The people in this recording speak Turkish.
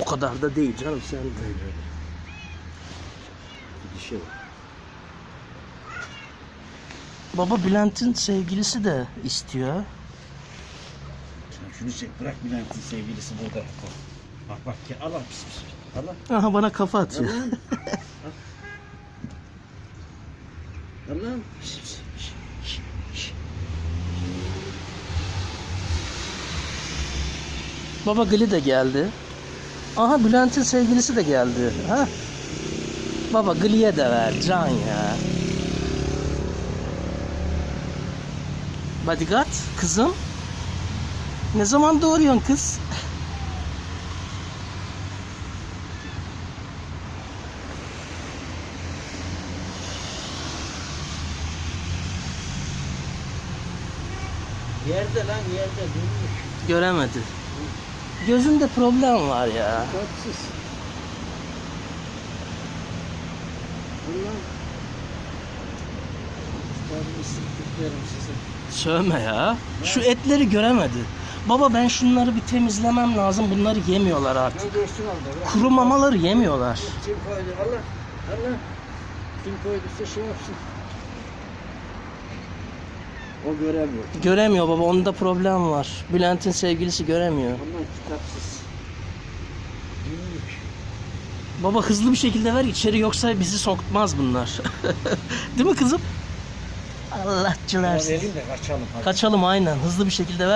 O kadar da değil canım sen de. Gidişe bak. Baba Bülent'in sevgilisi de istiyor. Sen şunu çek bırak Bülent'in sevgilisi burada. Bak bak ki Allah pis pis. Allah. Aha bana kafa atıyor. Allah'ım. Allah'ım. Pis pis. Baba Gli de geldi. Aha Bülent'in sevgilisi de geldi. Ha? Baba Gli'ye de ver can ya. Bodyguard kızım. Ne zaman doğuruyorsun kız? Yerde lan yerde durmuş. Göremedi. Gözünde problem var ya. Tatsız. Size. Sövme ya. Şu etleri göremedi. Baba ben şunları bir temizlemem lazım. Bunları yemiyorlar artık. Kuru mamaları yemiyorlar. Kim koydu? Allah. Allah. Kim koyduysa şey yapsın. O göremiyor. Göremiyor baba. Onda problem var. Bülent'in sevgilisi göremiyor. Ondan kitapsız. Büyük. Baba hızlı bir şekilde ver içeri yoksa bizi sokmaz bunlar. Değil mi kızım? Allah versin. vereyim de kaçalım. Hadi. Kaçalım aynen. Hızlı bir şekilde ver.